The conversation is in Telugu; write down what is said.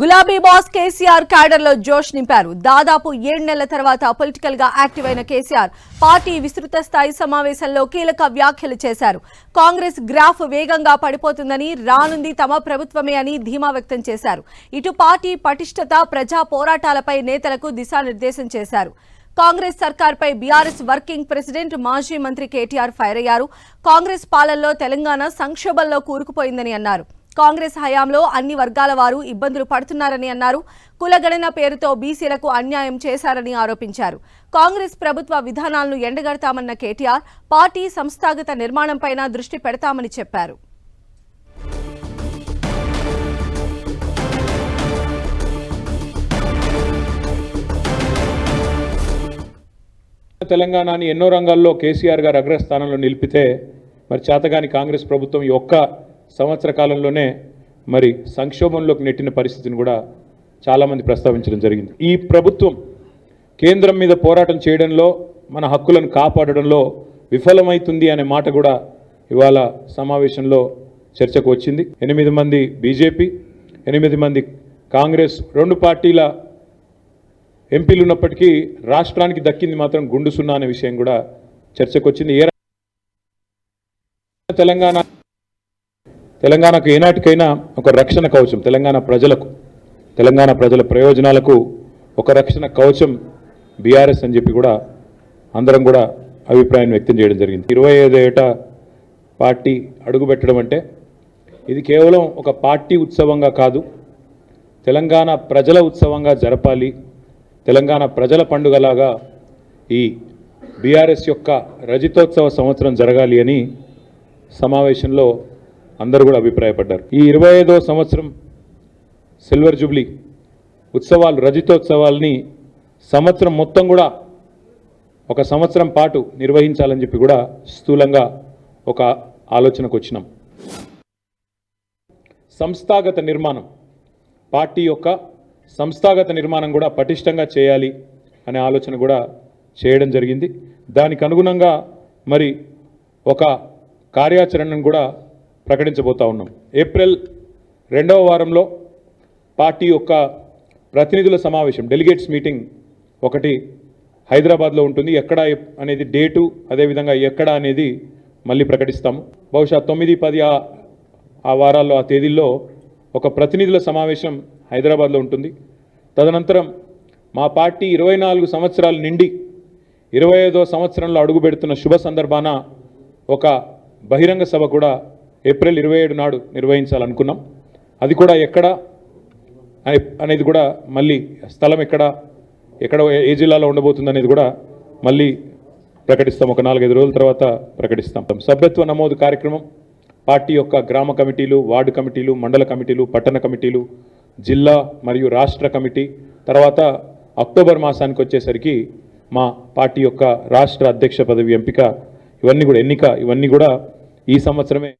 గులాబీ బాస్ కేసీఆర్ క్యాడర్లో జోష్ నింపారు. దాదాపు ఏడు నెలల తర్వాత పొలిటికల్గా యాక్టివ్ అయిన కేసీఆర్ పార్టీ విస్తృత స్థాయి సమావేశంలో కీలక వ్యాఖ్యలు చేశారు. కాంగ్రెస్ గ్రాఫ్ వేగంగా పడిపోతుందని రానుంది తమ ప్రభుత్వమే అని ధీమా వ్యక్తం చేశారు. ఇటు పార్టీ పటిష్టత ప్రజా పోరాటాలపై నేతలకు దిశానిర్దేశం చేశారు. కాంగ్రెస్ సర్కార్పై బీఆర్ఎస్ వర్కింగ్ ప్రెసిడెంట్ మాజీ మంత్రి కేటీఆర్ ఫైర్ అయ్యారు. కాంగ్రెస్ పాలనలో తెలంగాణ సంక్షోభంలో కూరుకుపోయిందని అన్నారు. కాంగ్రెస్ హయాంలో అన్ని వర్గాల వారు ఇబ్బందులు పడుతున్నారని అన్నారు. కులగణన పేరుతో బీసీలకు అన్యాయం చేశారని ఆరోపించారు. కాంగ్రెస్ ప్రభుత్వ విధానాలను ఎండగడతామన్న కేటీఆర్ పార్టీ సంస్థాగత నిర్మాణంపైన దృష్టి పెడతామని చెప్పారు. తెలంగాణని ఎన్నో రంగాల్లో కేసీఆర్ గారు అగ్రస్థానంలో నిలిపితే మరి చేతగాని కాంగ్రెస్ ప్రభుత్వం ఈ ఒక్క సంవత్సర కాలంలోనే మరి సంక్షోభంలోకి నెట్టిన పరిస్థితిని కూడా చాలామంది ప్రస్తావించడం జరిగింది. ఈ ప్రభుత్వం కేంద్రం మీద పోరాటం చేయడంలో మన హక్కులను కాపాడడంలో విఫలమైతుంది అనే మాట కూడా ఇవాళ సమావేశంలో చర్చకు వచ్చింది. ఎనిమిది మంది బీజేపీ ఎనిమిది మంది కాంగ్రెస్ రెండు పార్టీల ఎంపీలు ఉన్నప్పటికీ రాష్ట్రానికి దక్కింది మాత్రం గుండు సున్నా అనే విషయం కూడా చర్చకు వచ్చింది. ఏ తెలంగాణ తెలంగాణకు ఏనాటికైనా ఒక రక్షణ కవచం తెలంగాణ ప్రజలకు తెలంగాణ ప్రజల ప్రయోజనాలకు ఒక రక్షణ కవచం బీఆర్ఎస్ అని చెప్పి కూడా అందరం కూడా అభిప్రాయం వ్యక్తం చేయడం జరిగింది. ఇరవై ఐదు ఏట పార్టీ అడుగుపెట్టడం అంటే ఇది కేవలం ఒక పార్టీ ఉత్సవంగా కాదు తెలంగాణ ప్రజల ఉత్సవంగా జరపాలి తెలంగాణ ప్రజల పండుగలాగా ఈ బీఆర్ఎస్ యొక్క రజితోత్సవ సంవత్సరం జరగాలి అని సమావేశంలో అందరూ కూడా అభిప్రాయపడ్డారు. ఈ ఇరవై ఐదో సంవత్సరం సిల్వర్ జూబ్లీ ఉత్సవాలు రజితోత్సవాల్ని సంవత్సరం మొత్తం కూడా ఒక సంవత్సరం పాటు నిర్వహించాలని చెప్పి కూడా స్థూలంగా ఒక ఆలోచనకు వచ్చినాం. సంస్థాగత నిర్మాణం పార్టీ యొక్క సంస్థాగత నిర్మాణం కూడా పటిష్టంగా చేయాలి అనే ఆలోచన కూడా చేయడం జరిగింది. దానికి అనుగుణంగా మరి ఒక కార్యాచరణను కూడా ప్రకటించబోతా ఉన్నాం. ఏప్రిల్ రెండవ వారంలో పార్టీ యొక్క ప్రతినిధుల సమావేశం డెలిగేట్స్ మీటింగ్ ఒకటి హైదరాబాద్లో ఉంటుంది. ఎక్కడ అనేది డేటు అదేవిధంగా ఎక్కడ అనేది మళ్ళీ ప్రకటిస్తాము. బహుశా తొమ్మిది పది ఆ వారాల్లో ఆ తేదీల్లో ఒక ప్రతినిధుల సమావేశం హైదరాబాద్లో ఉంటుంది. తదనంతరం మా పార్టీ ఇరవై నాలుగు సంవత్సరాలు నిండి ఇరవై ఐదో సంవత్సరంలో అడుగుపెడుతున్న శుభ సందర్భాన ఒక బహిరంగ సభ కూడా ఏప్రిల్ ఇరవై ఏడు నాడు నిర్వహించాలనుకున్నాం. అది కూడా ఎక్కడ అనేది కూడా మళ్ళీ స్థలం ఎక్కడ ఎక్కడ ఏ జిల్లాలో ఉండబోతుంది అనేది కూడా మళ్ళీ ప్రకటిస్తాం. ఒక నాలుగైదు రోజుల తర్వాత ప్రకటిస్తాం. సభ్యత్వ నమోదు కార్యక్రమం పార్టీ యొక్క గ్రామ కమిటీలు వార్డు కమిటీలు మండల కమిటీలు పట్టణ కమిటీలు జిల్లా మరియు రాష్ట్ర కమిటీ తర్వాత అక్టోబర్ మాసానికి వచ్చేసరికి మా పార్టీ యొక్క రాష్ట్ర అధ్యక్ష పదవి ఎంపిక ఇవన్నీ కూడా ఎన్నిక ఇవన్నీ కూడా ఈ సంవత్సరమే